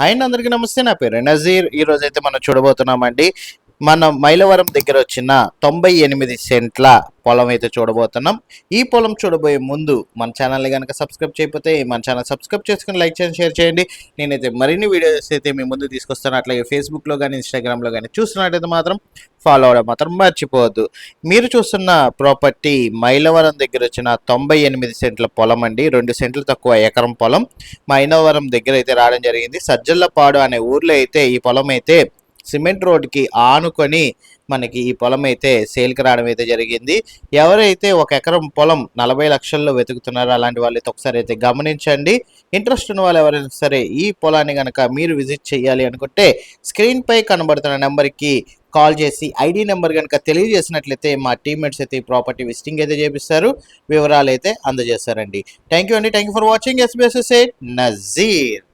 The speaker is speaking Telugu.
హాయ్ అందరికీ నమస్తే నా పేరు నజీర్. ఈరోజు అయితే మనం చూడబోతున్నామండి. మన మైలవరం దగ్గర వచ్చిన తొంభై ఎనిమిది సెంట్ల పొలం అయితే చూడబోతున్నాం. ఈ పొలం చూడబోయే ముందు మన ఛానల్ని కనుక సబ్స్క్రైబ్ చేయకపోతే మన ఛానల్ సబ్స్క్రైబ్ చేసుకుని లైక్ చేయండి షేర్ చేయండి. నేనైతే మరిన్ని వీడియోస్ అయితే మీ ముందు తీసుకొస్తాను. అట్లాగే ఫేస్బుక్లో కానీ ఇన్స్టాగ్రామ్లో కానీ చూస్తున్నట్టయితే మాత్రం ఫాలో అవడం మాత్రం మర్చిపోవద్దు. మీరు చూస్తున్న ప్రాపర్టీ మైలవరం దగ్గర వచ్చిన తొంభై ఎనిమిది సెంట్ల పొలం అండి. రెండు సెంట్లు తక్కువ ఎకరం పొలం. మైలవరం దగ్గర అయితే రావడం జరిగింది. సజ్జల్లపాడు అనే ఊర్లో అయితే ఈ పొలం అయితే సిమెంట్ రోడ్కి ఆనుకొని మనకి ఈ పొలం అయితే సేల్కి రావడం అయితే జరిగింది. ఎవరైతే ఒక ఎకరం పొలం నలభై లక్షల్లో వెతుకుతున్నారో అలాంటి వాళ్ళు అయితే ఒకసారి అయితే గమనించండి. ఇంట్రెస్ట్ ఉన్న వాళ్ళు ఎవరైనా సరే ఈ పొలాన్ని కనుక మీరు విజిట్ చేయాలి అనుకుంటే స్క్రీన్పై కనబడుతున్న నెంబర్కి కాల్ చేసి ఐడి నెంబర్ కనుక తెలియజేసినట్లయితే మా టీమ్మేట్స్ అయితే ఈ ప్రాపర్టీ విజిటింగ్ అయితే చేపిస్తారు. వివరాలు అయితే అందజేస్తారండి. థ్యాంక్ యూ అండి. Thank you for watching. SBS Nazeer.